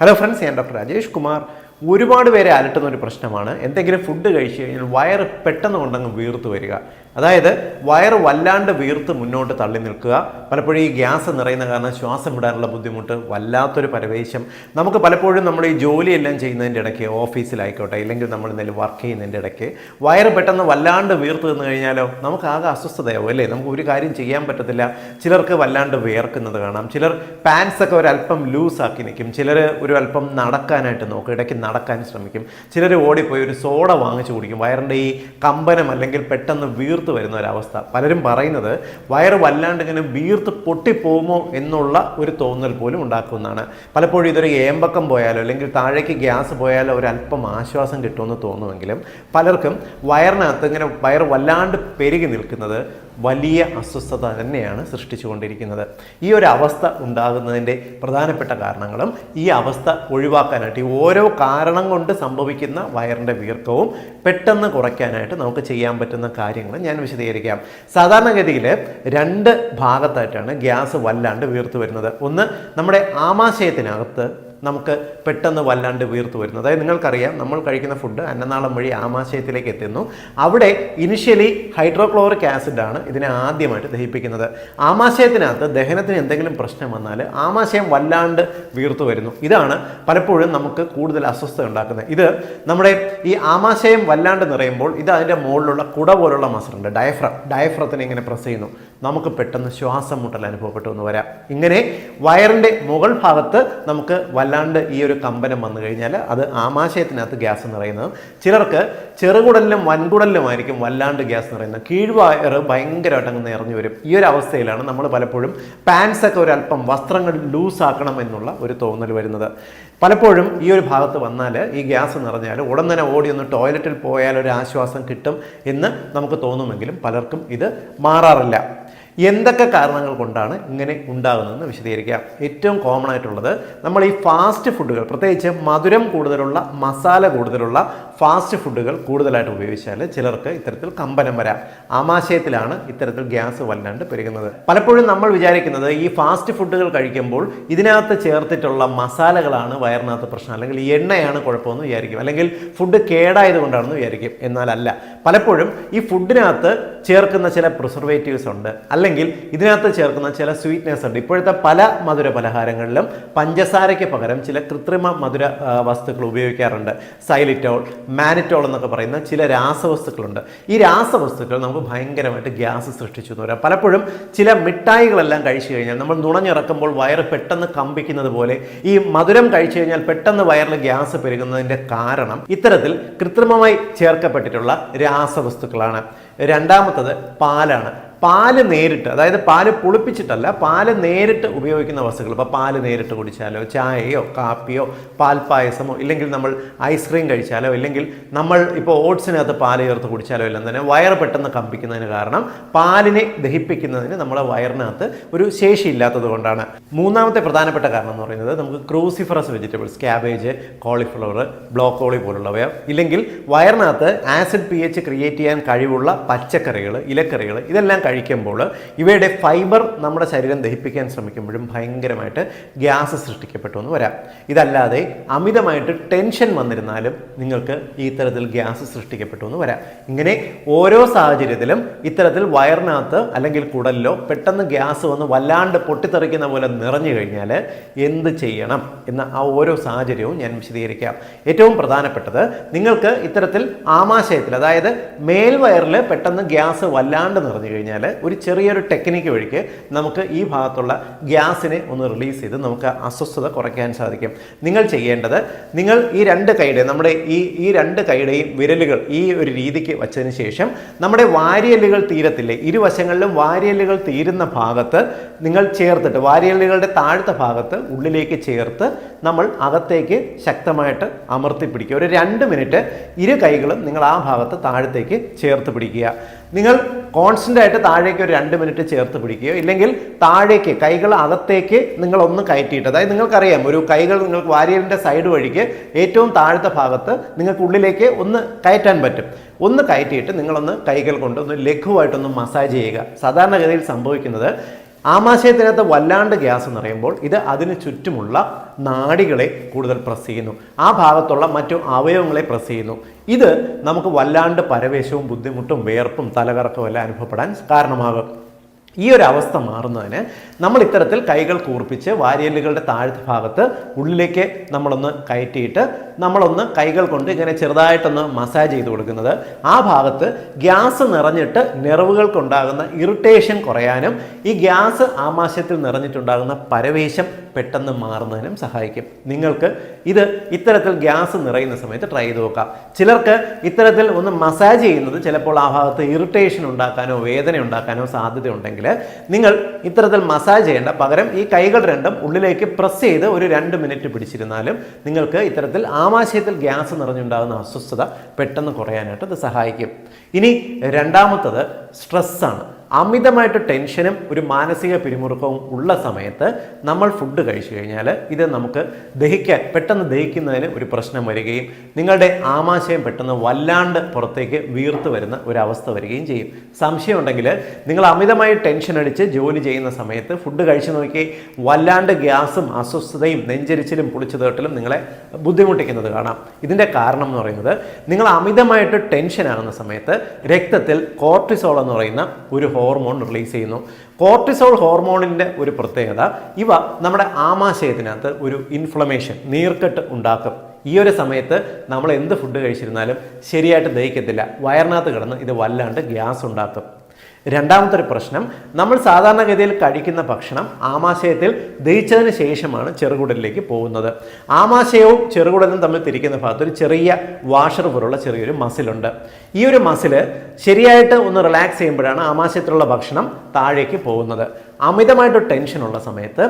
Hello friends ഞാൻ doctor Rajesh Kumar ഒരുപാട് പേരെ അലട്ടുന്ന ഒരു പ്രശ്നമാണ്. എന്തെങ്കിലും ഫുഡ് കഴിച്ചു കഴിഞ്ഞാൽ വയറ് പെട്ടെന്ന് കൊണ്ടങ്ങ് വീർത്ത് വരിക. അതായത് വയർ വല്ലാണ്ട് വീർത്ത് മുന്നോട്ട് തള്ളി നിൽക്കുക. പലപ്പോഴും ഈ ഗ്യാസ് നിറയുന്ന കാരണം ശ്വാസം വിടാനുള്ള ബുദ്ധിമുട്ട് വല്ലാത്തൊരു പരവേശം. നമുക്ക് പലപ്പോഴും നമ്മൾ ഈ ജോലിയെല്ലാം ചെയ്യുന്നതിന്റെ ഇടയ്ക്ക് ഓഫീസിലായിക്കോട്ടെ ഇല്ലെങ്കിൽ നമ്മൾ എന്തെങ്കിലും വർക്ക് ചെയ്യുന്നതിന്റെ ഇടയ്ക്ക് വയറ് പെട്ടെന്ന് വല്ലാണ്ട് വീർത്ത് നിന്ന് കഴിഞ്ഞാലോ നമുക്ക് ആകെ അസ്വസ്ഥതയാവും അല്ലേ? നമുക്ക് ഒരു കാര്യം ചെയ്യാൻ പറ്റത്തില്ല. ചിലർക്ക് വല്ലാണ്ട് വിയർക്കുന്നത് കാണാം. ചിലർ പാൻസ് ഒക്കെ ഒരല്പം ലൂസാക്കി നിൽക്കും. ചിലർ ഒരു അല്പം നടക്കാനായിട്ട് നോക്കും. ഇടയ്ക്ക് നടക്കാൻ ശ്രമിക്കും. ചിലർ ഓടിപ്പോയി ഒരു സോഡ വാങ്ങിച്ചു കുടിക്കും. വയറിന്റെ ഈ കമ്പനം അല്ലെങ്കിൽ പെട്ടെന്ന് വീർത്ത് വരുന്ന ഒരവസ്ഥ. പലരും പറയുന്നത് വയറ് വല്ലാണ്ട് ഇങ്ങനെ വീർത്ത് പൊട്ടിപ്പോകുമോ എന്നുള്ള ഒരു തോന്നൽ പോലും ഉണ്ടാക്കുന്നതാണ്. പലപ്പോഴും ഇതൊരു ഏമ്പക്കം പോയാലോ അല്ലെങ്കിൽ താഴേക്ക് ഗ്യാസ് പോയാലോ ഒരല്പം ആശ്വാസം കിട്ടുമെന്ന് തോന്നുമെങ്കിലും പലർക്കും വയറിനകത്ത് ഇങ്ങനെ വയറ് വല്ലാണ്ട് പെരുകി നിൽക്കുന്നത് വലിയ അസ്വസ്ഥത തന്നെയാണ് സൃഷ്ടിച്ചുകൊണ്ടിരിക്കുന്നത്. ഈ ഒരു അവസ്ഥ ഉണ്ടാകുന്നതിന്റെ പ്രധാനപ്പെട്ട കാരണങ്ങളും ഈ അവസ്ഥ ഒഴിവാക്കാനായിട്ട് ഈ ഓരോ കാരണം കൊണ്ട് സംഭവിക്കുന്ന വയറിന്റെ വീർക്കവും പെട്ടെന്ന് കുറയ്ക്കാനായിട്ട് നമുക്ക് ചെയ്യാൻ പറ്റുന്ന കാര്യങ്ങൾ ഞാൻ വിശദീകരിക്കാം. സാധാരണഗതിയിൽ രണ്ട് ഭാഗത്തായിട്ടാണ് ഗ്യാസ് വല്ലാണ്ട് വീർത്തു വരുന്നത്. ഒന്ന് നമ്മുടെ ആമാശയത്തിനകത്ത് നമുക്ക് പെട്ടെന്ന് വല്ലാണ്ട് വീർത്തു വരുന്നു. അതായത് നിങ്ങൾക്കറിയാം നമ്മൾ കഴിക്കുന്ന ഫുഡ് അന്നനാളം വഴി ആമാശയത്തിലേക്ക് എത്തുന്നു. അവിടെ ഇനിഷ്യലി ഹൈഡ്രോക്ലോറിക് ആസിഡ് ആണ് ഇതിനെ ആദ്യമായിട്ട് ദഹിപ്പിക്കുന്നത്. ആമാശയത്തിനകത്ത് ദഹനത്തിന് എന്തെങ്കിലും പ്രശ്നം വന്നാൽ ആമാശയം വല്ലാണ്ട് വീർത്തു വരുന്നു. ഇതാണ് പലപ്പോഴും നമുക്ക് കൂടുതൽ അസ്വസ്ഥത ഉണ്ടാക്കുന്നത്. ഇത് നമ്മുടെ ഈ ആമാശയം വല്ലാണ്ട് നിറയുമ്പോൾ ഇത് അതിന്റെ മുകളിലുള്ള കുട പോലുള്ള മസിലുണ്ട് ഡയഫ്രം ഡയഫ്രത്തിനെ ഇങ്ങനെ പ്രസ് ചെയ്യുന്നു. നമുക്ക് പെട്ടെന്ന് ശ്വാസം മുട്ടൽ അനുഭവപ്പെട്ടു എന്ന് വരാം. ഇങ്ങനെ വയറിന്റെ മുകൾ ഭാഗത്ത് നമുക്ക് വല്ലാണ്ട് ഈ ഒരു കമ്പനം വന്നു കഴിഞ്ഞാൽ അത് ആമാശയത്തിനകത്ത് ഗ്യാസ് നിറയുന്നത് ചിലർക്ക് ചെറുകുടലിലും വൻകുടലിലുമായിരിക്കും വല്ലാണ്ട് ഗ്യാസ് നിറയുന്നത് കീഴ്വയറ് ഭയങ്കരമായിട്ട് അങ്ങ് നിറഞ്ഞു വരും. ഈ ഒരു അവസ്ഥയിലാണ് നമ്മൾ പലപ്പോഴും പാൻസ് ഒക്കെ ഒരല്പം വസ്ത്രങ്ങൾ ലൂസ് ആക്കണം എന്നുള്ള ഒരു തോന്നൽ വരുന്നത്. പലപ്പോഴും ഈ ഒരു ഭാഗത്ത് വന്നാൽ ഈ ഗ്യാസ് നിറഞ്ഞാൽ ഉടൻ തന്നെ ഓടി ഒന്ന് ടോയ്ലറ്റിൽ പോയാൽ ഒരു ആശ്വാസം കിട്ടും എന്ന് നമുക്ക് തോന്നുമെങ്കിലും പലർക്കും ഇത് മാറാറില്ല. എന്തൊക്കെ കാരണങ്ങൾ കൊണ്ടാണ് ഇങ്ങനെ ഉണ്ടാകുന്നതെന്ന് വിശദീകരിക്കാം. ഏറ്റവും കോമൺ ആയിട്ടുള്ളത് നമ്മൾ ഈ ഫാസ്റ്റ് ഫുഡുകൾ പ്രത്യേകിച്ച് മധുരം കൂടുതലുള്ള മസാല കൂടുതലുള്ള ഫാസ്റ്റ് ഫുഡുകൾ കൂടുതലായിട്ട് ഉപയോഗിച്ചാൽ ചിലർക്ക് ഇത്തരത്തിൽ കമ്പനം വരാം. ആമാശയത്തിലാണ് ഇത്തരത്തിൽ ഗ്യാസ് വല്ലാണ്ട് പെരുകുന്നത്. പലപ്പോഴും നമ്മൾ വിചാരിക്കുന്നത് ഈ ഫാസ്റ്റ് ഫുഡുകൾ കഴിക്കുമ്പോൾ ഇതിനകത്ത് ചേർത്തിട്ടുള്ള മസാലകളാണ് വയറിനകത്ത് പ്രശ്നം. അല്ലെങ്കിൽ എണ്ണയാണ് കുഴപ്പമെന്ന് വിചാരിക്കും. അല്ലെങ്കിൽ ഫുഡ് കേടായത് കൊണ്ടാണെന്ന് വിചാരിക്കും എന്നാലല്ല പലപ്പോഴും ഈ ഫുഡിനകത്ത് ചേർക്കുന്ന ചില പ്രിസർവേറ്റീവ്സ് ഉണ്ട്. അല്ലെങ്കിൽ ഇതിനകത്ത് ചേർക്കുന്ന ചില സ്വീറ്റ്നെസ് ഉണ്ട്. ഇപ്പോഴത്തെ പല മധുര പലഹാരങ്ങളിലും പഞ്ചസാരയ്ക്ക് പകരം ചില കൃത്രിമ മധുര വസ്തുക്കൾ ഉപയോഗിക്കാറുണ്ട്. സൈലിറ്റോൾ മാനിറ്റോൾ എന്നൊക്കെ പറയുന്ന ചില രാസവസ്തുക്കളുണ്ട്. ഈ രാസവസ്തുക്കൾ നമുക്ക് ഭയങ്കരമായിട്ട് ഗ്യാസ് സൃഷ്ടിച്ചു എന്ന് പറയാം. പലപ്പോഴും ചില മിഠായികളെല്ലാം കഴിച്ചു കഴിഞ്ഞാൽ നമ്മൾ നുണഞ്ഞിറക്കുമ്പോൾ വയറ് പെട്ടെന്ന് കമ്പിക്കുന്നത് പോലെ ഈ മധുരം കഴിച്ചു കഴിഞ്ഞാൽ പെട്ടെന്ന് വയറിൽ ഗ്യാസ് പെരുകുന്നതിന്റെ കാരണം ഇത്തരത്തിൽ കൃത്രിമമായി ചേർക്കപ്പെട്ടിട്ടുള്ള രാസവസ്തുക്കളാണ്. രണ്ടാമത്തത് പാലാണ്. പാൽ നേരിട്ട് അതായത് പാൽ പുളിപ്പിച്ചിട്ടല്ല പാൽ നേരിട്ട് ഉപയോഗിക്കുന്ന വസ്തുക്കൾ. ഇപ്പോൾ പാൽ നേരിട്ട് കുടിച്ചാലോ ചായയോ കാപ്പിയോ പാൽപ്പായസമോ ഇല്ലെങ്കിൽ നമ്മൾ ഐസ്ക്രീം കഴിച്ചാലോ ഇല്ലെങ്കിൽ നമ്മൾ ഇപ്പോൾ ഓട്സിനകത്ത് പാൽ ചേർത്ത് കുടിച്ചാലോ എല്ലാം തന്നെ വയറ് പെട്ടെന്ന് കമ്പിക്കുന്നതിന് കാരണം പാലിനെ ദഹിപ്പിക്കുന്നതിന് നമ്മളെ വയറിനകത്ത് ഒരു ശേഷി ഇല്ലാത്തത് കൊണ്ടാണ്. മൂന്നാമത്തെ പ്രധാനപ്പെട്ട കാരണം എന്ന് പറയുന്നത് നമുക്ക് cruciferous vegetables cabbage cauliflower broccoli പോലുള്ളവയോ ഇല്ലെങ്കിൽ വയറിനകത്ത് ആസിഡ് പി എച്ച് ക്രിയേറ്റ് ചെയ്യാൻ കഴിവുള്ള പച്ചക്കറികൾ ഇലക്കറികൾ ഇതെല്ലാം കഴിക്കുമ്പോൾ ഇവയുടെ ഫൈബർ നമ്മുടെ ശരീരം ദഹിപ്പിക്കാൻ ശ്രമിക്കുമ്പോഴും ഭയങ്കരമായിട്ട് ഗ്യാസ് സൃഷ്ടിക്കപ്പെട്ടു എന്ന് വരാം. ഇതല്ലാതെ അമിതമായിട്ട് ടെൻഷൻ വന്നിരുന്നാലും നിങ്ങൾക്ക് ഈ ഇത്തരത്തിൽ ഗ്യാസ് സൃഷ്ടിക്കപ്പെട്ടു എന്ന് വരാം. ഇങ്ങനെ ഓരോ സാഹചര്യത്തിലും ഇത്തരത്തിൽ വയറിനകത്ത് അല്ലെങ്കിൽ കുടലിലോ പെട്ടെന്ന് ഗ്യാസ് വന്ന് വല്ലാണ്ട് പൊട്ടിത്തെറിക്കുന്ന പോലെ നിറഞ്ഞു കഴിഞ്ഞാൽ എന്ത് ചെയ്യണം എന്ന ആ ഓരോ സാഹചര്യവും ഞാൻ വിശദീകരിക്കാം. ഏറ്റവും പ്രധാനപ്പെട്ടത് നിങ്ങൾക്ക് ഇത്തരത്തിൽ ആമാശയത്തിൽ അതായത് മേൽവയറിൽ പെട്ടെന്ന് ഗ്യാസ് വല്ലാണ്ട് നിറഞ്ഞു കഴിഞ്ഞാൽ ഒരു ചെറിയൊരു ടെക്നിക്ക് വഴിക്ക് നമുക്ക് ഈ ഭാഗത്തുള്ള ഗ്യാസിനെ ഒന്ന് റിലീസ് ചെയ്ത് നമുക്ക് അസ്വസ്ഥത കുറയ്ക്കാൻ സാധിക്കും. നിങ്ങൾ ചെയ്യേണ്ടത് നിങ്ങൾ ഈ രണ്ട് കൈയുടെ നമ്മുടെ ഈ ഈ രണ്ട് കൈയുടെയും വിരലുകൾ ഈ ഒരു രീതിക്ക് വച്ചതിന് ശേഷം നമ്മുടെ വാരിയലുകൾ തീരത്തില്ലേ ഇരുവശങ്ങളിലും വാരിയലുകൾ തീരുന്ന ഭാഗത്ത് നിങ്ങൾ ചേർത്തിട്ട് വാരിയലുകളുടെ താഴത്തെ ഭാഗത്ത് ഉള്ളിലേക്ക് ചേർത്ത് നമ്മൾ അകത്തേക്ക് ശക്തമായിട്ട് അമർത്തി പിടിക്കുക. ഒരു രണ്ട് മിനിറ്റ് ഇരു കൈകളും നിങ്ങൾ ആ ഭാഗത്ത് താഴത്തേക്ക് ചേർത്ത് പിടിക്കുക. നിങ്ങൾ കോൺസ്റ്റന്റ് ആയിട്ട് താഴേക്ക് ഒരു രണ്ട് മിനിറ്റ് ചേർത്ത് പിടിക്കുകയോ ഇല്ലെങ്കിൽ താഴേക്ക് കൈകൾ അകത്തേക്ക് നിങ്ങൾ ഒന്ന് കയറ്റിയിട്ട് അതായത് നിങ്ങൾക്കറിയാം ഒരു കൈകൾ നിങ്ങൾക്ക് വാരിയലിന്റെ സൈഡ് വഴിക്ക് ഏറ്റവും താഴത്തെ ഭാഗത്ത് നിങ്ങൾക്ക് ഉള്ളിലേക്ക് ഒന്ന് കയറ്റാൻ പറ്റും. ഒന്ന് കയറ്റിയിട്ട് നിങ്ങളൊന്ന് കൈകൾ കൊണ്ട് ഒന്ന് ലഘുവായിട്ടൊന്ന് മസാജ് ചെയ്യുക. സാധാരണഗതിയിൽ സംഭവിക്കുന്നത് ആമാശയത്തിനകത്ത് വല്ലാണ്ട് ഗ്യാസ് എന്ന് നിറയുമ്പോൾ ഇത് അതിന് ചുറ്റുമുള്ള നാടികളെ കൂടുതൽ പ്രസ് ചെയ്യുന്നു. ആ ഭാഗത്തുള്ള മറ്റു അവയവങ്ങളെ പ്രസ് ചെയ്യുന്നു. ഇത് നമുക്ക് വല്ലാണ്ട് പരവേശവും ബുദ്ധിമുട്ടും വേർപ്പും തലകറക്കവും എല്ലാം അനുഭവപ്പെടാൻ കാരണമാകും. ഈ ഒരു അവസ്ഥ മാറുന്നതിന് നമ്മൾ ഇത്തരത്തിൽ കൈകൾ കൂർപ്പിച്ച് വാരിയല്ലുകളുടെ താഴത്തെ ഭാഗത്ത് ഉള്ളിലേക്ക് നമ്മളൊന്ന് കയറ്റിയിട്ട് നമ്മളൊന്ന് കൈകൾ കൊണ്ട് ഇങ്ങനെ ചെറുതായിട്ടൊന്ന് മസാജ് ചെയ്ത് കൊടുക്കുന്നത്. ആ ഭാഗത്ത് ഗ്യാസ് നിറഞ്ഞിട്ട് നെർവുകൾക്കുണ്ടാകുന്ന ഇറിറ്റേഷൻ കുറയാനും ഈ ഗ്യാസ് ആമാശയത്തിൽ നിറഞ്ഞിട്ടുണ്ടാകുന്ന പരവേശം പെട്ടെന്ന് മാറുന്നതിനും സഹായിക്കും. നിങ്ങൾക്ക് ഇത് ഇത്തരത്തിൽ ഗ്യാസ് നിറയുന്ന സമയത്ത് ട്രൈ ചെയ്ത് നോക്കാം. ചിലർക്ക് ഇത്തരത്തിൽ ഒന്ന് മസാജ് ചെയ്യുന്നത് ചിലപ്പോൾ ആ ഭാഗത്ത് ഇറിറ്റേഷൻ ഉണ്ടാക്കാനോ വേദന ഉണ്ടാക്കാനോ സാധ്യതയുണ്ടെങ്കിൽ നിങ്ങൾ ഇത്തരത്തിൽ മസാജ് ചെയ്യേണ്ട. പകരം ഈ കൈകൾ രണ്ടും ഉള്ളിലേക്ക് പ്രസ് ചെയ്ത് ഒരു രണ്ട് മിനിറ്റ് പിടിച്ചിരുന്നാലും നിങ്ങൾക്ക് ഇത്തരത്തിൽ ആമാശയത്തിൽ ഗ്യാസ് നിറഞ്ഞുണ്ടാകുന്ന അസ്വസ്ഥത പെട്ടെന്ന് കുറയാനായിട്ട് ഇത് സഹായിക്കും. ഇനി രണ്ടാമത്തത് സ്ട്രെസ്സാണ് അമിതമായിട്ട് ടെൻഷനും ഒരു മാനസിക പിരിമുറുക്കവും ഉള്ള സമയത്ത് നമ്മൾ ഫുഡ് കഴിച്ചു കഴിഞ്ഞാൽ ഇത് നമുക്ക് ദഹിക്കാൻ പെട്ടെന്ന് ദഹിക്കുന്നതിന് ഒരു പ്രശ്നം വരികയും നിങ്ങളുടെ ആമാശയം പെട്ടെന്ന് വല്ലാണ്ട് പുറത്തേക്ക് വീർത്തു വരുന്ന ഒരു അവസ്ഥ വരികയും ചെയ്യും. സംശയം സംശയമുണ്ടെങ്കിൽ നിങ്ങൾ അമിതമായി ടെൻഷൻ അടിച്ച് ജോലി ചെയ്യുന്ന സമയത്ത് ഫുഡ് കഴിച്ചു നോക്കി വല്ലാണ്ട് ഗ്യാസും അസ്വസ്ഥതയും നെഞ്ചരിച്ചിലും പുളിച്ചുതേട്ടലും നിങ്ങളെ ബുദ്ധിമുട്ടിക്കുന്നത് കാണാം. ഇതിന്റെ കാരണം എന്ന് പറയുന്നത് നിങ്ങൾ അമിതമായിട്ട് ടെൻഷൻ ആകുന്ന സമയത്ത് രക്തത്തിൽ കോർട്ടിസോൾ എന്ന് പറയുന്ന ഒരു ഹോർമോൺ റിലീസ് ചെയ്യുന്നു. കോർട്ടിസോൾ ഹോർമോണിന്റെ ഒരു പ്രത്യേകത ഇവ നമ്മുടെ ആമാശയത്തിനകത്ത് ഒരു ഇൻഫ്ലമേഷൻ നീർക്കെട്ട് ഉണ്ടാക്കും. ഈ ഒരു സമയത്ത് നമ്മൾ എന്ത് ഫുഡ് കഴിച്ചിരുന്നാലും ശരിയായിട്ട് ദഹിക്കത്തില്ല. വയറിനകത്ത് കിടന്ന് ഇത് വല്ലാണ്ട് ഗ്യാസ് ഉണ്ടാക്കും. രണ്ടാമത്തെ ഒരു പ്രശ്നം നമ്മൾ സാധാരണഗതിയിൽ കഴിക്കുന്ന ഭക്ഷണം ആമാശയത്തിൽ ദഹിച്ചതിന് ശേഷമാണ് ചെറുകുടലിലേക്ക് പോകുന്നത്. ആമാശയവും ചെറുകുടലും തമ്മിൽ തിരിക്കുന്ന ഭാഗത്ത് ഒരു ചെറിയ വാഷർ പോലുള്ള ചെറിയൊരു മസിലുണ്ട് ഈ ഒരു മസിൽ ശരിയായിട്ട് ഒന്ന് റിലാക്സ് ചെയ്യുമ്പോഴാണ് ആമാശയത്തിലുള്ള ഭക്ഷണം താഴേക്ക് പോകുന്നത്. അമിതമായിട്ട് ടെൻഷനുള്ള സമയത്ത്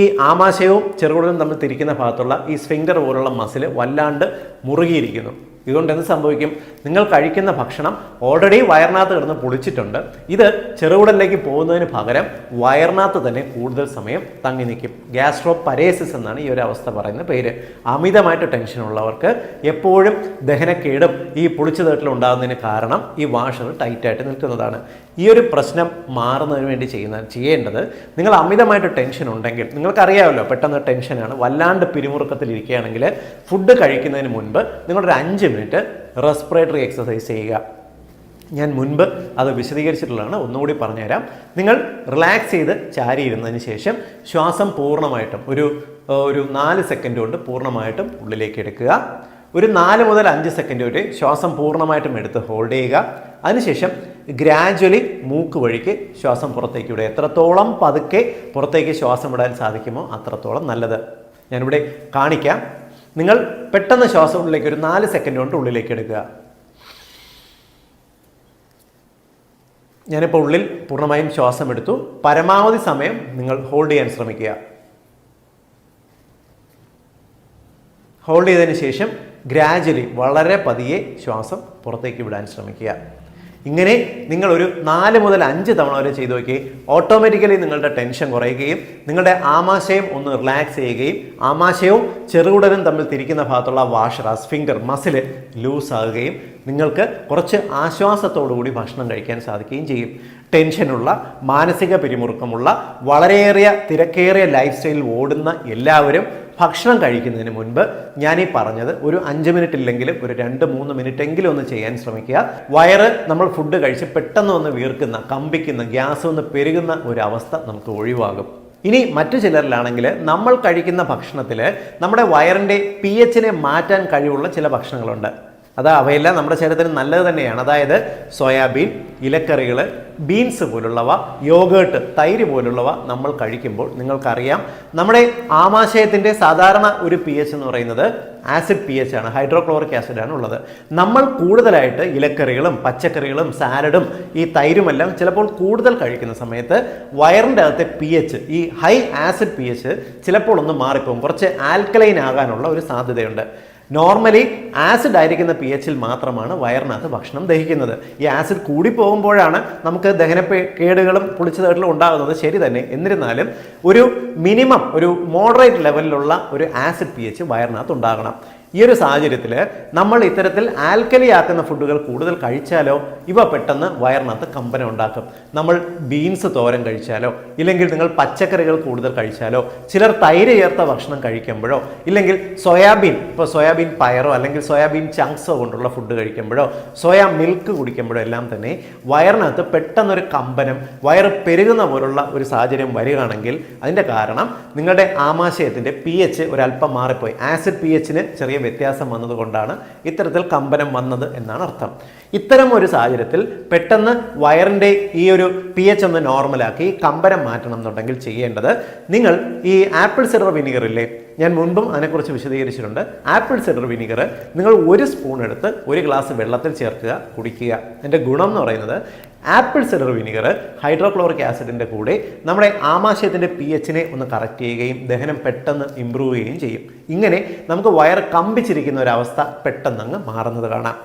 ഈ ആമാശയവും ചെറുകുടലും തമ്മിൽ തിരിക്കുന്ന ഭാഗത്തുള്ള ഈ സ്ഫിങ്ഡർ പോലുള്ള മസിൽ വല്ലാണ്ട് മുറുകിയിരിക്കുന്നു. ഇതുകൊണ്ട് എന്ത് സംഭവിക്കും? നിങ്ങൾ കഴിക്കുന്ന ഭക്ഷണം ഓൾറെഡി വയറിനകത്ത് കിടന്ന് പൊളിച്ചിട്ടുണ്ട്. ഇത് ചെറുകുടലിലേക്ക് പോകുന്നതിന് പകരം വയറിനകത്ത് തന്നെ കൂടുതൽ സമയം തങ്ങി നിൽക്കും. ഗ്യാസ്ട്രോ പരേസിസ് എന്നാണ് ഈ ഒരു അവസ്ഥ പറയുന്ന പേര്. അമിതമായിട്ട് ടെൻഷൻ ഉള്ളവർക്ക് എപ്പോഴും ദഹനക്കേടും ഈ പൊളിച്ചുതേട്ടിലും ഉണ്ടാകുന്നതിന് കാരണം ഈ വാഷർ ടൈറ്റായിട്ട് നിൽക്കുന്നതാണ്. ഈ ഒരു പ്രശ്നം മാറുന്നതിന് വേണ്ടി ചെയ്യുന്ന ചെയ്യേണ്ടത് നിങ്ങൾ അമിതമായിട്ട് ടെൻഷൻ ഉണ്ടെങ്കിൽ നിങ്ങൾക്കറിയാമല്ലോ പെട്ടെന്ന് ടെൻഷനാണ് വല്ലാണ്ട് പിരിമുറുക്കത്തിൽ ഇരിക്കുകയാണെങ്കിൽ ഫുഡ് കഴിക്കുന്നതിന് മുൻപ് നിങ്ങളൊരു അഞ്ച് മിനിറ്റ് റെസ്പിറേറ്ററി എക്സസൈസ് ചെയ്യുക. ഞാൻ മുൻപ് അത് വിശദീകരിച്ചിട്ടുള്ളതാണ്. ഒന്നുകൂടി പറഞ്ഞുതരാം. നിങ്ങൾ റിലാക്സ് ചെയ്ത് ചാരിയിരുന്നതിന് ശേഷം ശ്വാസം പൂർണമായിട്ടും ഒരു ഒരു നാല് സെക്കൻഡ് കൊണ്ട് പൂർണമായിട്ടും ഉള്ളിലേക്ക് എടുക്കുക. ഒരു നാല് മുതൽ അഞ്ച് സെക്കൻഡ് വരെ ശ്വാസം പൂർണമായിട്ടും എടുത്ത് ഹോൾഡ് ചെയ്യുക. അതിനുശേഷം ഗ്രാജ്വലി മൂക്ക് വഴിക്ക് ശ്വാസം പുറത്തേക്ക് വിടുക. എത്രത്തോളം പതുക്കെ പുറത്തേക്ക് ശ്വാസം വിടാൻ സാധിക്കുമോ അത്രത്തോളം നല്ലത്. ഞാനിവിടെ കാണിക്കാം. നിങ്ങൾ പെട്ടെന്ന് ശ്വാസം ഉള്ളിലേക്ക് ഒരു നാല് സെക്കൻഡ് കൊണ്ട് ഉള്ളിലേക്ക് എടുക്കുക. ഞാനിപ്പോൾ ഉള്ളിൽ പൂർണമായും ശ്വാസം എടുത്തു. പരമാവധി സമയം നിങ്ങൾ ഹോൾഡ് ചെയ്യാൻ ശ്രമിക്കുക. ഹോൾഡ് ചെയ്തതിന് ശേഷം ഗ്രാജ്വലി വളരെ പതിയെ ശ്വാസം പുറത്തേക്ക് വിടാൻ ശ്രമിക്കുക. ഇങ്ങനെ നിങ്ങൾ ഒരു നാല് മുതൽ അഞ്ച് തവണ വരെ ചെയ്തു നോക്കി ഓട്ടോമാറ്റിക്കലി നിങ്ങളുടെ ടെൻഷൻ കുറയുകയും നിങ്ങളുടെ ആമാശയം ഒന്ന് റിലാക്സ് ചെയ്യുകയും ആമാശയവും ചെറുകുടലും തമ്മിൽ തിരിക്കുന്ന ഭാഗത്തുള്ള വാഷർ സ്ഫിംഗർ മസിൽ ലൂസ് ആകുകയും നിങ്ങൾക്ക് കുറച്ച് ആശ്വാസത്തോടുകൂടി ഭക്ഷണം കഴിക്കാൻ സാധിക്കുകയും ചെയ്യും. ടെൻഷനുള്ള മാനസിക പിരിമുറുക്കമുള്ള വളരെയേറിയ തിരക്കേറിയ ലൈഫ് സ്റ്റൈലിൽ ഓടുന്ന എല്ലാവരും ഭക്ഷണം കഴിക്കുന്നതിന് മുൻപ് ഞാൻ ഈ പറഞ്ഞത് ഒരു അഞ്ച് മിനിറ്റ് ഇല്ലെങ്കിലും ഒരു രണ്ട് മൂന്ന് മിനിറ്റ് എങ്കിലും ഒന്ന് ചെയ്യാൻ ശ്രമിക്കുക. വയറ് നമ്മൾ ഫുഡ് കഴിച്ച് പെട്ടെന്ന് ഒന്ന് വീർക്കുന്ന കമ്പിക്കുന്ന ഗ്യാസ് ഒന്ന് പെരുകുന്ന ഒരു അവസ്ഥ നമുക്ക് ഒഴിവാകും. ഇനി മറ്റു ചിലരിലാണെങ്കിൽ നമ്മൾ കഴിക്കുന്ന ഭക്ഷണത്തിൽ നമ്മുടെ വയറിന്റെ പി എച്ചിനെ മാറ്റാൻ കഴിവുള്ള ചില ഭക്ഷണങ്ങളുണ്ട്. അത് അവയെല്ലാം നമ്മുടെ ശരീരത്തിന് നല്ലത് തന്നെയാണ്. അതായത് സോയാബീൻ ഇലക്കറികൾ ബീൻസ് പോലുള്ളവ യോഗേട്ട് തൈര് പോലുള്ളവ നമ്മൾ കഴിക്കുമ്പോൾ നിങ്ങൾക്കറിയാം നമ്മുടെ ആമാശയത്തിന്റെ സാധാരണ ഒരു പി എച്ച് എന്ന് പറയുന്നത് ആസിഡ് പി എച്ച് ആണ് ഹൈഡ്രോക്ലോറിക് ആസിഡ് ആണ് ഉള്ളത്. നമ്മൾ കൂടുതലായിട്ട് ഇലക്കറികളും പച്ചക്കറികളും സാലഡും ഈ തൈരുമെല്ലാം ചിലപ്പോൾ കൂടുതൽ കഴിക്കുന്ന സമയത്ത് വയറിന്റെ അകത്തെ പി എച്ച് ഈ ഹൈ ആസിഡ് പി എച്ച് ചിലപ്പോൾ ഒന്ന് മാറിപ്പോകും. കുറച്ച് ആൽക്കലൈൻ ആകാനുള്ള ഒരു സാധ്യതയുണ്ട്. നോർമലി ആസിഡ് ആയിരിക്കുന്ന പി എച്ചിൽ മാത്രമാണ് വയറിനകത്ത് ഭക്ഷണം ദഹിക്കുന്നത്. ഈ ആസിഡ് കൂടി പോകുമ്പോഴാണ് നമുക്ക് ദഹന കേടുകളും പുളിച്ചതേട്ടലും ഉണ്ടാകുന്നത്. ശരി തന്നെ. എന്നിരുന്നാലും ഒരു മിനിമം ഒരു മോഡറേറ്റ് ലെവലിലുള്ള ഒരു ആസിഡ് പി എച്ച് വയറിനകത്ത് ഉണ്ടാകണം. ഈ ഒരു സാഹചര്യത്തിൽ നമ്മൾ ഇത്തരത്തിൽ ആൽക്കലി ആക്കുന്ന ഫുഡുകൾ കൂടുതൽ കഴിച്ചാലോ ഇവ പെട്ടെന്ന് വയറിനകത്ത് കമ്പനം ഉണ്ടാക്കും. നമ്മൾ ബീൻസ് തോരൻ കഴിച്ചാലോ ഇല്ലെങ്കിൽ നിങ്ങൾ പച്ചക്കറികൾ കൂടുതൽ കഴിച്ചാലോ ചിലർ തൈര് ചേർത്ത ഭക്ഷണം കഴിക്കുമ്പോഴോ ഇല്ലെങ്കിൽ സോയാബീൻ ഇപ്പോൾ സോയാബീൻ പയറോ അല്ലെങ്കിൽ സോയാബീൻ ചങ്ക്സോ കൊണ്ടുള്ള ഫുഡ് കഴിക്കുമ്പോഴോ സോയാ മിൽക്ക് കുടിക്കുമ്പോഴോ എല്ലാം തന്നെ വയറിനകത്ത് പെട്ടെന്നൊരു കമ്പനം വയറ് പെരുകുന്ന പോലുള്ള ഒരു സാഹചര്യം വരികയാണെങ്കിൽ അതിന്റെ കാരണം നിങ്ങളുടെ ആമാശയത്തിന്റെ പി എച്ച് ഒരല്പം മാറിപ്പോയി. ആസിഡ് പി എച്ചിന് ചെറിയ വ്യത്യാസം വന്നതുകൊണ്ടാണ് ഇത്തരത്തിൽ കമ്പനം വന്നത് എന്നാണ് അർത്ഥം. ഇത്തരം ഒരു സാഹചര്യത്തിൽ പെട്ടെന്ന് വയറിന്റെ ഈ ഒരു പി എച്ച് ഒന്ന് നോർമലാക്കി കമ്പനം മാറ്റണം എന്നുണ്ടെങ്കിൽ ചെയ്യേണ്ടത് നിങ്ങൾ ഈ ആപ്പിൾ സിഡർ വിനീഗറില്ലേ ഞാൻ മുൻപും അതിനെക്കുറിച്ച് വിശദീകരിച്ചിട്ടുണ്ട്. ആപ്പിൾ സിഡർ വിനിഗർ നിങ്ങൾ ഒരു സ്പൂൺ എടുത്ത് ഒരു ഗ്ലാസ് വെള്ളത്തിൽ ചേർക്കുക കുടിക്കുക. അതിന്റെ ഗുണം എന്ന് പറയുന്നത് ആപ്പിൾ സിഡർ വിനിഗർ ഹൈഡ്രോക്ലോറിക് ആസിഡിന്റെ കൂടെ നമ്മുടെ ആമാശയത്തിന്റെ പി എച്ചിനെ ഒന്ന് കറക്റ്റ് ചെയ്യുകയും ദഹനം പെട്ടെന്ന് ഇമ്പ്രൂവ് ചെയ്യുകയും ചെയ്യും. ഇങ്ങനെ നമുക്ക് വയർ കമ്പിച്ചിരിക്കുന്ന ഒരവസ്ഥ പെട്ടെന്ന് അങ്ങ് മാറുന്നത് കാണാം.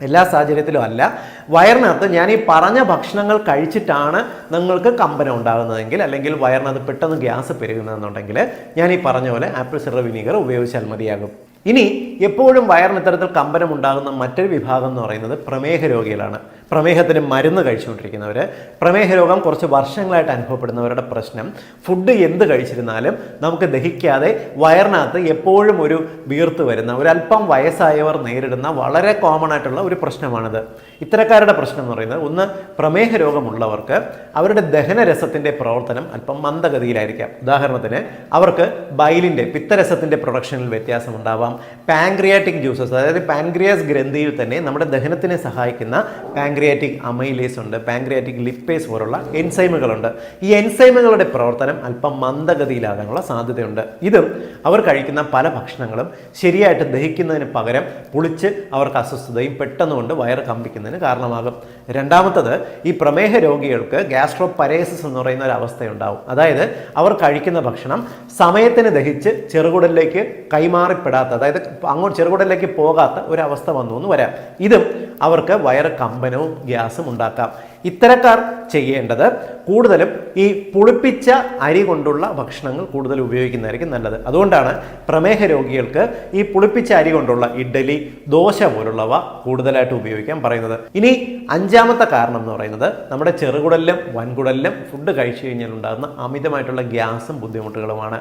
എല്ലാ സാഹചര്യത്തിലും അല്ല. വയറിനകത്ത് ഞാൻ ഈ പറഞ്ഞ ഭക്ഷണങ്ങൾ കഴിച്ചിട്ടാണ് നിങ്ങൾക്ക് കമ്പനം ഉണ്ടാകുന്നതെങ്കിൽ അല്ലെങ്കിൽ വയറിനകത്ത് പെട്ടെന്ന് ഗ്യാസ് പെരുകുന്നതെന്നുണ്ടെങ്കിൽ ഞാൻ ഈ പറഞ്ഞ പോലെ ആപ്പിൾ സിഡർ വിനീഗർ ഉപയോഗിച്ചാൽ മതിയാകും. ഇനി എപ്പോഴും വയറിന് ഇത്തരത്തിൽ കമ്പനം ഉണ്ടാകുന്ന മറ്റൊരു വിഭാഗം എന്ന് പറയുന്നത് പ്രമേഹ രോഗികളാണ്. പ്രമേഹത്തിന് മരുന്ന് കഴിച്ചുകൊണ്ടിരിക്കുന്നവർ പ്രമേഹ രോഗം കുറച്ച് വർഷങ്ങളായിട്ട് അനുഭവപ്പെടുന്നവരുടെ പ്രശ്നം. ഫുഡ് എന്ത് കഴിച്ചിരുന്നാലും നമുക്ക് ദഹിക്കാതെ വയറിനകത്ത് എപ്പോഴും ഒരു വീർത്ത് വരുന്ന ഒരല്പം വയസ്സായവർ നേരിടുന്ന വളരെ കോമൺ ആയിട്ടുള്ള ഒരു പ്രശ്നമാണിത്. ഇത്തരക്കാരുടെ പ്രശ്നം എന്ന് പറയുന്നത് ഒന്ന് പ്രമേഹ രോഗമുള്ളവർക്ക് അവരുടെ ദഹനരസത്തിന്റെ പ്രവർത്തനം അല്പം മന്ദഗതിയിലായിരിക്കാം. ഉദാഹരണത്തിന് അവർക്ക് ബൈലിന്റെ പിത്തരസത്തിന്റെ പ്രൊഡക്ഷനിൽ വ്യത്യാസം ഉണ്ടാവാം പാൻക്രിയാറ്റിക് ജ്യൂസസ് അതായത് പാൻക്രിയാസ് ഗ്രന്ഥിയിൽ തന്നെ നമ്മുടെ ദഹനത്തിനെ സഹായിക്കുന്ന പാൻക്രിയാറ്റിക് അമൈലേസ് ഉണ്ട് പാൻക്രിയാറ്റിക് ലിപ്പേസ് പോലുള്ള എൻസൈമുകളുണ്ട്. ഈ എൻസൈമുകളുടെ പ്രവർത്തനം അല്പം മന്ദഗതിയിലാകാനുള്ള സാധ്യതയുണ്ട്. ഇതും അവർ കഴിക്കുന്ന പല ഭക്ഷണങ്ങളും ശരിയായിട്ട് ദഹിക്കുന്നതിന് പകരം പുളിച്ച് അവർക്ക് അസ്വസ്ഥതയും പെട്ടെന്ന് കൊണ്ട് വയറ് കമ്പിക്കുന്നതിന് കാരണമാകും. രണ്ടാമത്തത് ഈ പ്രമേഹ രോഗികൾക്ക് ഗ്യാസ്ട്രോ പരേസിസ് എന്ന് പറയുന്ന ഒരു അവസ്ഥയുണ്ടാവും. അതായത് അവർ കഴിക്കുന്ന ഭക്ഷണം സമയത്തിന് ദഹിച്ച് ചെറുകുടലിലേക്ക് കൈമാറിപ്പെടാത്ത അതായത് അങ്ങോട്ട് ചെറുകുടലിലേക്ക് പോകാത്ത ഒരവസ്ഥ വന്നു എന്ന് വരാം. ഇതും അവർക്ക് വയറ് കമ്പനവും ഗ്യാസും ഉണ്ടാക്കാം. ഇത്തരക്കാർ ചെയ്യേണ്ടത് കൂടുതലും ഈ പുളിപ്പിച്ച അരി കൊണ്ടുള്ള ഭക്ഷണങ്ങൾ കൂടുതൽ ഉപയോഗിക്കുന്നതായിരിക്കും നല്ലത്. അതുകൊണ്ടാണ് പ്രമേഹ രോഗികൾക്ക് ഈ പുളിപ്പിച്ച അരി കൊണ്ടുള്ള ഇഡ്ഡലി ദോശ പോലുള്ളവ കൂടുതലായിട്ട് ഉപയോഗിക്കാൻ പറയുന്നത്. ഇനി അഞ്ചാമത്തെ കാരണം എന്ന് പറയുന്നത് നമ്മുടെ ചെറുകുടലിലും വൻകുടലിലും ഫുഡ് കഴിച്ചു കഴിഞ്ഞാൽ ഉണ്ടാകുന്ന അമിതമായിട്ടുള്ള ഗ്യാസും ബുദ്ധിമുട്ടുകളുമാണ്.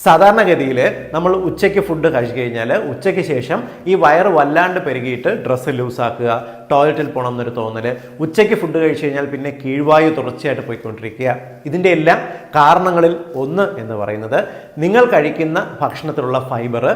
സാധാരണഗതിയിൽ നമ്മൾ ഉച്ചയ്ക്ക് ഫുഡ് കഴിച്ചു കഴിഞ്ഞാൽ ഉച്ചയ്ക്ക് ശേഷം ഈ വയറ് വല്ലാണ്ട് പെരുകിയിട്ട് ഡ്രസ്സ് ലൂസാക്കുക ടോയ്ലറ്റിൽ പോകണം എന്നൊരു തോന്നൽ ഉച്ചയ്ക്ക് ഫുഡ് കഴിച്ചു കഴിഞ്ഞാൽ പിന്നെ കീഴ്വായു തുടർച്ചയായിട്ട് പോയിക്കൊണ്ടിരിക്കുക. ഇതിന്റെ എല്ലാം കാരണങ്ങളിൽ ഒന്ന് എന്ന് പറയുന്നത് നിങ്ങൾ കഴിക്കുന്ന ഭക്ഷണത്തിലുള്ള ഫൈബർ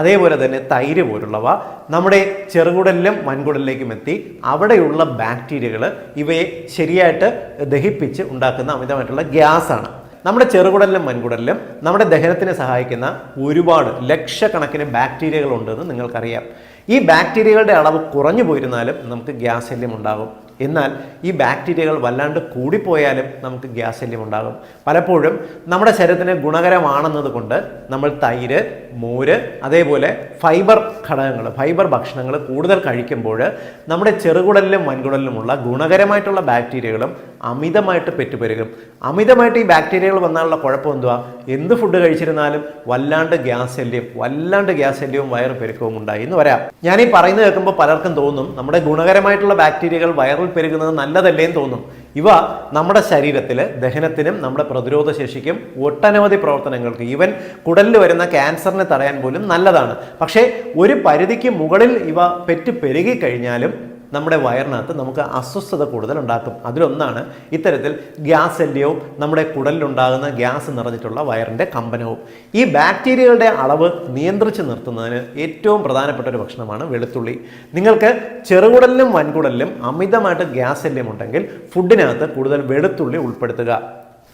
അതേപോലെ തന്നെ തൈര് പോലുള്ളവ നമ്മുടെ ചെറുകുടലിലും വൻകുടലിലേക്കും എത്തി അവിടെയുള്ള ബാക്ടീരിയകൾ ഇവയെ ശരിയായിട്ട് ദഹിപ്പിച്ച് ഉണ്ടാക്കുന്ന അമിതമായിട്ടുള്ള ഗ്യാസാണ്. നമ്മുടെ ചെറുകുടലിലും വൻകുടലിലും നമ്മുടെ ദഹനത്തിനെ സഹായിക്കുന്ന ഒരുപാട് ലക്ഷക്കണക്കിന് ബാക്ടീരിയകൾ ഉണ്ടെന്ന് നിങ്ങൾക്കറിയാം. ഈ ബാക്ടീരിയകളുടെ അളവ് കുറഞ്ഞു പോയിരുന്നാലും നമുക്ക് ഗ്യാസ് ശല്യം ഉണ്ടാകും. എന്നാൽ ഈ ബാക്ടീരിയകൾ വല്ലാണ്ട് കൂടിപ്പോയാലും നമുക്ക് ഗ്യാസ് ശല്യം ഉണ്ടാകും. പലപ്പോഴും നമ്മുടെ ശരീരത്തിന് ഗുണകരമാണെന്നതുകൊണ്ട് നമ്മൾ തൈര് മോര് അതേപോലെ ഫൈബർ ഘടകങ്ങൾ ഫൈബർ ഭക്ഷണങ്ങൾ കൂടുതൽ കഴിക്കുമ്പോൾ നമ്മുടെ ചെറുകുടലിലും വൻകുടലിലുമുള്ള ഗുണകരമായിട്ടുള്ള ബാക്ടീരിയകളും അമിതമായിട്ട് പെറ്റുപെരുകും. അമിതമായിട്ട് ഈ ബാക്ടീരിയകൾ വന്നാലുള്ള കുഴപ്പം എന്തുവാ? എന്ത് ഫുഡ് കഴിച്ചിരുന്നാലും വല്ലാണ്ട് ഗ്യാസ് ശല്യം വല്ലാണ്ട് ഗ്യാസ് ശല്യവും വയറ് പെരുക്കവും ഉണ്ടായി എന്ന് വരാം. ഞാൻ ഈ പറയുന്നത് കേൾക്കുമ്പോൾ പലർക്കും തോന്നും നമ്മുടെ ഗുണകരമായിട്ടുള്ള ബാക്ടീരിയകൾ വയറിൽ പെരുകുന്നത് നല്ലതല്ലേ എന്ന് തോന്നും. ഇവ നമ്മുടെ ശരീരത്തിൽ ദഹനത്തിനും നമ്മുടെ പ്രതിരോധ ശേഷിക്കും ഒട്ടനവധി പ്രവർത്തനങ്ങൾക്ക് ഈവൻ കുടലിൽ വരുന്ന ക്യാൻസറിനെ തടയാൻ പോലും നല്ലതാണ്. പക്ഷേ ഒരു പരിധിക്ക് മുകളിൽ ഇവ പെറ്റ് പെരുകി കഴിഞ്ഞാലും നമ്മുടെ വയറിനകത്ത് നമുക്ക് അസ്വസ്ഥത കൂടുതൽ ഉണ്ടാക്കും. അതിലൊന്നാണ് ഇത്തരത്തിൽ ഗ്യാസ് ശല്യവും നമ്മുടെ കുടലിലുണ്ടാകുന്ന ഗ്യാസ് നിറഞ്ഞിട്ടുള്ള വയറിന്റെ കമ്പനവും. ഈ ബാക്ടീരിയകളുടെ അളവ് നിയന്ത്രിച്ച് നിർത്തുന്നതിന് ഏറ്റവും പ്രധാനപ്പെട്ട ഒരു ഭക്ഷണമാണ് വെളുത്തുള്ളി. നിങ്ങൾക്ക് ചെറുകുടലിലും വൻകുടലിലും അമിതമായിട്ട് ഗ്യാസ് ശല്യം ഉണ്ടെങ്കിൽ ഫുഡിനകത്ത് കൂടുതൽ വെളുത്തുള്ളി ഉൾപ്പെടുത്തുക.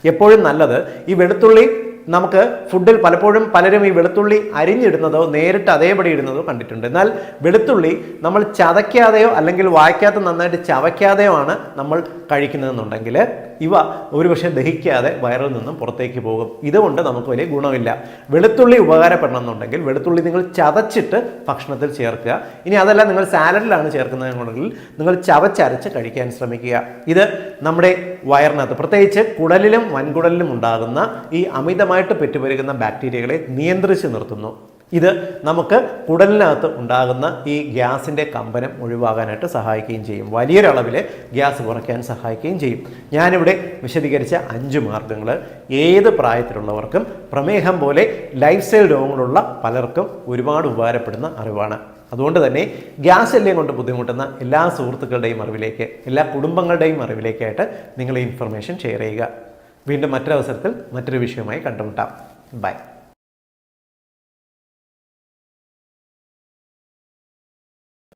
എപ്പോഴും നല്ലത് ഈ വെളുത്തുള്ളി നമുക്ക് ഫുഡിൽ പലപ്പോഴും പലരും ഈ വെളുത്തുള്ളി അരിഞ്ഞിടുന്നതോ നേരിട്ട് അതേപടി ഇടുന്നതോ കണ്ടിട്ടുണ്ട്. എന്നാൽ വെളുത്തുള്ളി നമ്മൾ ചതയ്ക്കാതെയോ അല്ലെങ്കിൽ വായിക്കാത്ത നന്നായിട്ട് ചവയ്ക്കാതെയോ ആണ് നമ്മൾ കഴിക്കുന്നതെന്നുണ്ടെങ്കിൽ ഇവ ഒരുപക്ഷെ ദഹിക്കാതെ വയറിൽ നിന്നും പുറത്തേക്ക് പോകും. ഇതുകൊണ്ട് നമുക്ക് വലിയ ഗുണമില്ല. വെളുത്തുള്ളി ഉപകാരപ്പെടണമെന്നുണ്ടെങ്കിൽ വെളുത്തുള്ളി നിങ്ങൾ ചതച്ചിട്ട് ഭക്ഷണത്തിൽ ചേർക്കുക. ഇനി അതല്ല നിങ്ങൾ സാലഡിലാണ് ചേർക്കുന്നതെന്നുണ്ടെങ്കിൽ നിങ്ങൾ ചവച്ചരച്ച് കഴിക്കാൻ ശ്രമിക്കുക. ഇത് നമ്മുടെ വയറിനകത്ത് പ്രത്യേകിച്ച് കുടലിലും വൻകുടലിലും ഉണ്ടാകുന്ന ഈ അമിതമായിട്ട് പെറ്റുപെരുകുന്ന ബാക്ടീരിയകളെ നിയന്ത്രിച്ച് നിർത്തുന്നു. ഇത് നമുക്ക് കുടലിനകത്ത് ഉണ്ടാകുന്ന ഈ ഗ്യാസിന്റെ കമ്പനം ഒഴിവാകാനായിട്ട് സഹായിക്കുകയും ചെയ്യും. വലിയൊരളവിൽ ഗ്യാസ് കുറയ്ക്കാൻ സഹായിക്കുകയും ചെയ്യും. ഞാനിവിടെ വിശദീകരിച്ച അഞ്ച് മാർഗങ്ങൾ ഏത് പ്രായത്തിലുള്ളവർക്കും പ്രമേഹം പോലെ ലൈഫ് സ്റ്റൈൽ രോഗങ്ങളുള്ള പലർക്കും ഒരുപാട് ഉപകാരപ്പെടുന്ന അറിവാണ്. അതുകൊണ്ട് തന്നെ ഗ്യാസ് എല്ലാം കൊണ്ട് ബുദ്ധിമുട്ടുന്ന എല്ലാ സുഹൃത്തുക്കളുടെയും അറിവിലേക്ക് എല്ലാ കുടുംബങ്ങളുടെയും അറിവിലേക്കായിട്ട് നിങ്ങൾ ഇൻഫർമേഷൻ ഷെയർ ചെയ്യുക. വീണ്ടും മറ്റൊരവസരത്തിൽ മറ്റൊരു വിഷയവുമായി കണ്ടുമുട്ടാം. ബൈ